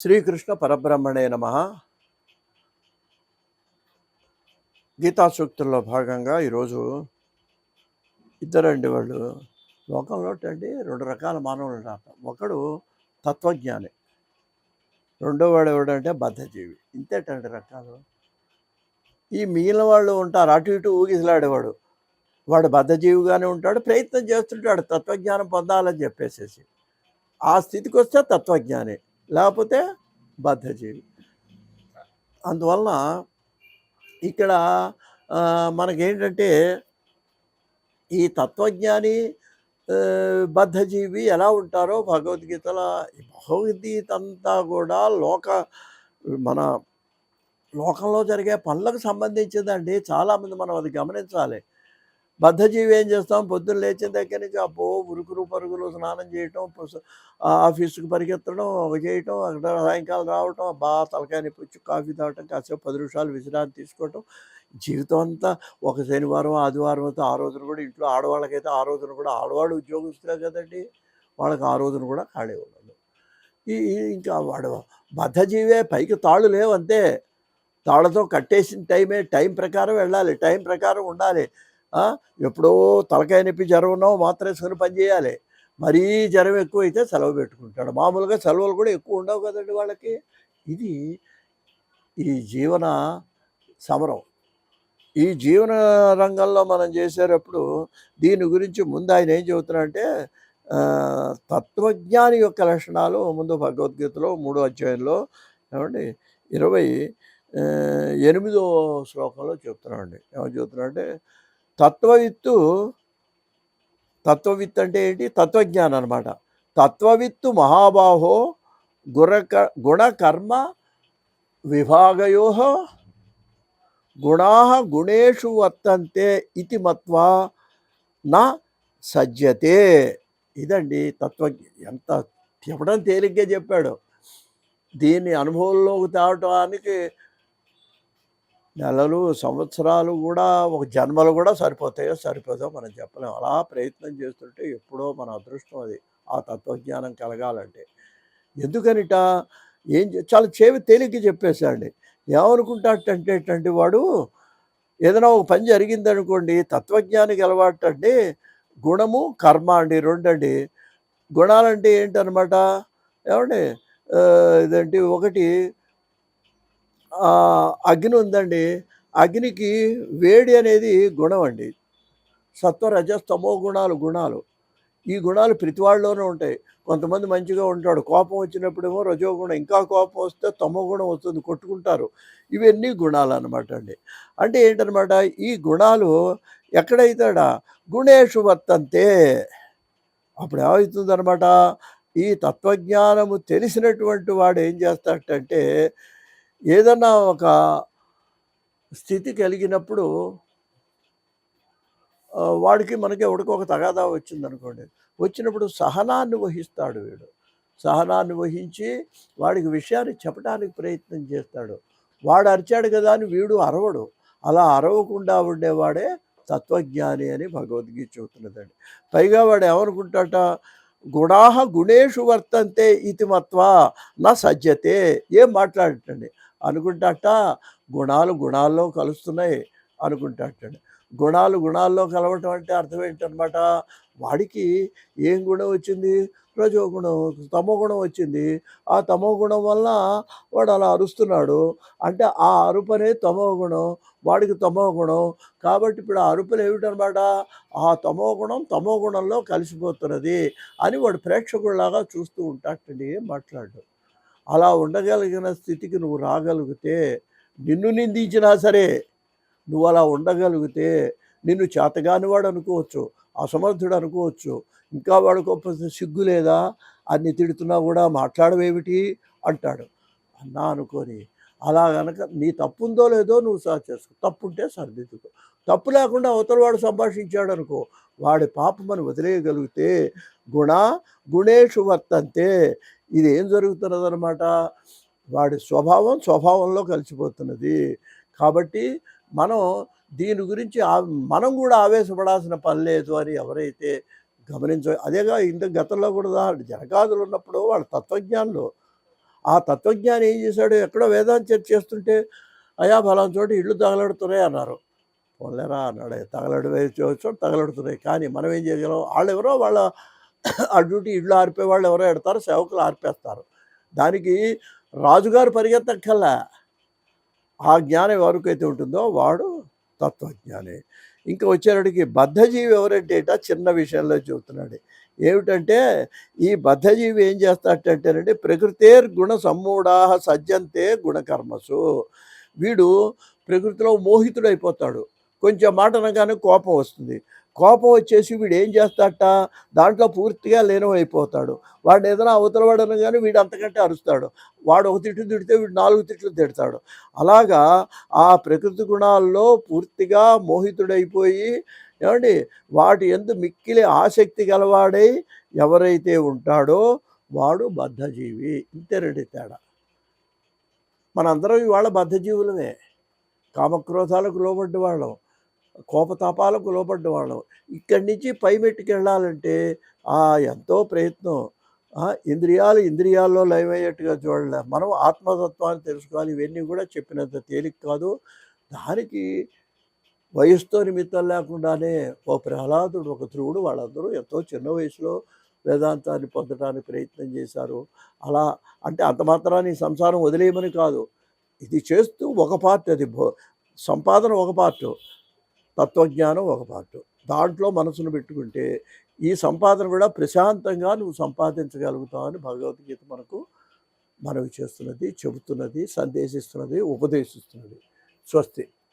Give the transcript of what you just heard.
శ్రీకృష్ణ పరబ్రహ్మణే నమ. గీతా సూక్తుల్లో భాగంగా ఈరోజు ఇద్దరండి వాళ్ళు. లోకంలో అండి రెండు రకాల మానవులు ఉన్నారు ఒకడు తత్వజ్ఞాని రెండో వాడు ఎవడంటే బద్ధజీవి. ఇంతేటండి రకాలు. ఈ మిగిలిన వాళ్ళు ఉంటారు అటు ఇటు ఊగిసలాడేవాడు. వాడు బద్ధజీవిగానే ఉంటాడు ప్రయత్నం చేస్తుంటాడు తత్వజ్ఞానం పొందాలని చెప్పేసేసి. ఆ స్థితికి వస్తే తత్వజ్ఞాని. లేకపోతే బద్ధజీవి. అందువలన ఇక్కడ మనకేంటంటే ఈ తత్వజ్ఞాని బద్ధజీవి ఎలా ఉంటారో భగవద్గీతలో భగవద్గీత అంతా కూడా లోక మన లోకంలో జరిగే పనులకు సంబంధించిందండి. చాలామంది మనం అది గమనించాలి. బద్ధజీవి ఏం చేస్తాం? పొద్దున్న లేచిన దగ్గర నుంచి అబ్బో ఉరుకులు పరుగులు స్నానం చేయటం ఆఫీసుకు పరిగెత్తడం అవి చేయటం అక్కడ సాయంకాలం రావటం బాగా తలకాయని పుచ్చి కాఫీ తాగటం కాసేపు పది నిమిషాలు విశ్రాంతి తీసుకోవటం. జీవితం అంతా ఒక శనివారం ఆదివారం అయితే ఆ రోజున కూడా ఇంట్లో ఆడవాళ్ళకైతే ఆ రోజున కూడా ఆడవాళ్ళు ఉద్యోగస్తులే కదండి వాళ్ళకి ఆ రోజున కూడా ఖాళీ ఉండదు. ఈ ఇంకా వాడు బద్ధజీవే పైకి తాళ్ళు లేవంతే తాళ్ళతో కట్టేసిన టైమే టైం ప్రకారం వెళ్ళాలి టైం ప్రకారం ఉండాలి. ఎప్పుడో తలకాయ నొప్పి జ్వరం ఉన్నావు మాత్రం వేసుకొని పని చేయాలి. మరీ జ్వరం ఎక్కువ అయితే సెలవు పెట్టుకుంటాడు. మామూలుగా సెలవులు కూడా ఎక్కువ ఉండవు కదండి వాళ్ళకి. ఇది ఈ జీవన సమరం. ఈ జీవన రంగంలో మనం చేసేటప్పుడు దీని గురించి ముందు ఆయన ఏం చెబుతున్నారంటే తత్వజ్ఞాని యొక్క లక్షణాలు ముందు భగవద్గీతలో మూడో అధ్యాయంలో ఏమండి? ఇరవై ఎనిమిదో శ్లోకంలో చెప్తున్నామండి ఏమని చెబుతున్నారంటే తత్వవిత్తు తత్వవిత్ అంటే ఏంటి? తత్వజ్ఞానం అనమాట తత్వవిత్తు మహాబాహో గుణక గుణకర్మ విభాగయో గుణా గుణేషు వర్తంతే ఇది మత్వా నా సజ్జతే. ఇదండి తత్వజ్ఞ ఎంత చెప్పడం తేలిగ్గా చెప్పాడు. దీన్ని అనుభవంలోకి తేవటానికి నెలలు సంవత్సరాలు కూడా ఒక జన్మలు కూడా సరిపోతాయో సరిపోదో మనం చెప్పలేం. అలా ప్రయత్నం చేస్తుంటే ఎప్పుడో మన అదృష్టం అది ఆ తత్వజ్ఞానం కలగాలంటే. ఎందుకనిట? ఏం చాలా చేవి తేలిక చెప్పేశాడు ఏమనుకుంటాటంటేటండి వాడు ఏదైనా ఒక పని జరిగిందనుకోండి తత్వజ్ఞానికి అలవాటండి గుణము కర్మ అండి రెండండి. గుణాలంటే ఏంటనమాట? ఏమండి? ఇదేంటి? ఒకటి అగ్ని ఉందండి. అగ్నికి వేడి అనేది గుణం అండి. సత్వ రజస్తమో గుణాలు గుణాలు. ఈ గుణాలు ప్రతి ఉంటాయి. కొంతమంది మంచిగా ఉంటాడు. కోపం వచ్చినప్పుడేమో రజోగుణం ఇంకా కోపం వస్తే తమో గుణం వస్తుంది కొట్టుకుంటారు. ఇవన్నీ గుణాలు అనమాట అండి. అంటే ఏంటనమాట ఈ గుణాలు ఎక్కడైతాడా? గుణేషు వర్తంతే. అప్పుడు ఏమవుతుందనమాట ఈ తత్వజ్ఞానము తెలిసినటువంటి వాడు ఏం చేస్తాడంటే ఏదన్నా ఒక స్థితి కలిగినప్పుడు వాడికి మనకి ఎవడికొక ఒక తగాదా వచ్చిందనుకోండి. వచ్చినప్పుడు సహనాన్ని వహిస్తాడు వీడు. సహనాన్ని వహించి వాడికి విషయాన్ని చెప్పడానికి ప్రయత్నం చేస్తాడు. వాడు అరిచాడు కదా అని వీడు అరవడు. అలా అరవకుండా ఉండేవాడే తత్వజ్ఞాని అని భగవద్గీత చెబుతున్నదండి. పైగా వాడు ఏమనుకుంటాట గుణాహ గుణేషు వర్తంతే ఇతి మత్వా నా సజ్జతే. ఏం మాట్లాడటండి? అనుకుంటాట గుణాలు గుణాల్లో కలుస్తున్నాయి అనుకుంటాట గుణాలు గుణాల్లో కలవటం అంటే అర్థం ఏంటనమాట? వాడికి ఏం గుణం వచ్చింది? రజో గుణం తమో గుణం వచ్చింది. ఆ తమో గుణం వల్ల వాడు అలా అరుస్తున్నాడు. అంటే ఆ అరుపు తమో గుణం వాడికి తమో గుణం. కాబట్టి ఇప్పుడు ఆ అరుపులు ఏమిటనమాట? ఆ తమో గుణం తమో గుణంలో కలిసిపోతున్నది అని వాడు ప్రేక్షకుల్లాగా చూస్తూ ఉంటాడండి మాట్లాడు అలా ఉండగలిగిన స్థితికి నువ్వు రాగలిగితే నిన్ను నిందించినా సరే నువ్వు అలా ఉండగలిగితే నిన్ను చేతగానివాడు అనుకోవచ్చు అసమర్థుడు అనుకోవచ్చు ఇంకా వాడు గొప్ప సిగ్గు లేదా అన్ని తిడుతున్నా కూడా మాట్లాడవేమిటి అంటాడు. అన్నా అనుకొని అలా గనక నీ తప్పు ఉందో లేదో నువ్వు సా చేసుకో తప్పు ఉంటే సరిదిద్దుకో. తప్పు లేకుండా అవతల వాడు సంభాషించాడు అనుకో వాడి పాపమని వదిలేయగలిగితే గుణ గుణేషు వర్తంతే. ఇది ఏం జరుగుతున్నదనమాట వాడి స్వభావం స్వభావంలో కలిసిపోతున్నది. కాబట్టి మనం దీని గురించి మనం కూడా ఆవేశపడాల్సిన పని లేదు అని ఎవరైతే గమనించ అదేగా ఇంత గతంలో కూడా జనకాదులు ఉన్నప్పుడు వాళ్ళ తత్వజ్ఞానులు. ఆ తత్వజ్ఞాని ఏం చేశాడు? ఎక్కడో వేదాంత చర్చ చేస్తుంటే అయా ఫలానా చోట ఇళ్ళు తగలడుతున్నాయి అన్నారు. పోలేరా అన్నాడు. తగలడు వేసుకోవచ్చు తగలడుతున్నాయి. కానీ మనం ఏం చేయగలం? వాళ్ళు ఎవరో వాళ్ళ అటు ఇళ్ళు ఆర్పే వాళ్ళు ఎవరో ఎడతారు సేవకులు ఆర్పేస్తారు. దానికి రాజుగారు పరిగెత్తక్కల్లా ఆ జ్ఞానం ఎవరికైతే ఉంటుందో వాడు తత్వజ్ఞాని. ఇంకా వచ్చేటికి బద్ధజీవి ఎవరంటే చిన్న విషయంలో చెబుతున్నాడు. ఏమిటంటే ఈ బద్ధజీవి ఏం చేస్తాడంటేనండి ప్రకృతేర్ గుణ సమ్మూఢాహ సజ్జంతే గుణకర్మసు. వీడు ప్రకృతిలో మోహితుడైపోతాడు. కొంచెం మాట అనగానే కోపం వస్తుంది. కోపం వచ్చేసి వీడు ఏం చేస్తాడట? దాంట్లో పూర్తిగా లీనమైపోతాడు. వాడు ఏదైనా అవతల వాడు అనగానే వీడు అంతకంటే అరుస్తాడు. వాడు ఒక తిట్టు తిడితే వీడు నాలుగు తిట్లు తిడతాడు. అలాగా ఆ ప్రకృతి గుణాల్లో పూర్తిగా మోహితుడైపోయి ఏమండి వాటి ఎందు మిక్కిలి ఆసక్తి గలవాడై ఎవరైతే ఉంటాడో వాడు బద్ధజీవి. ఇంతేనండి తేడా. మనందరం ఇవాళ బద్ధజీవులమే. కామక్రోధాలకు లోబడ్డ వాళ్ళం. కోపతాపాలకు లోపడ్డ వాళ్ళం. ఇక్కడి నుంచి పై మెట్టుకు వెళ్ళాలంటే ఆ ఎంతో ప్రయత్నం. ఇంద్రియాలు ఇంద్రియాల్లో లయమయ్యేట్టుగా చూడలే. మనం ఆత్మతత్వాన్ని తెలుసుకోవాలి. ఇవన్నీ కూడా చెప్పినంత తేలిక కాదు. దానికి వయసుతో నిమిత్తం లేకుండానే ఓ ప్రహ్లాదుడు ఒక ధ్రువుడు వాళ్ళందరూ ఎంతో చిన్న వయసులో వేదాంతాన్ని పొందడానికి ప్రయత్నం చేశారు. అలా అంటే అంత మాత్రాన్ని సంసారం వదిలేయమని కాదు. ఇది చేస్తూ ఒక పార్ట్ అది. భో సంపాదన ఒక పార్ట్. తత్వజ్ఞానం ఒక పార్ట్. దాంట్లో మనసును పెట్టుకుంటే ఈ సంపాదన కూడా ప్రశాంతంగా నువ్వు సంపాదించగలుగుతావని భగవద్గీత మనకు మనవి చేస్తున్నది చెబుతున్నది సందేశిస్తున్నది ఉపదేశిస్తున్నది. స్వస్తి.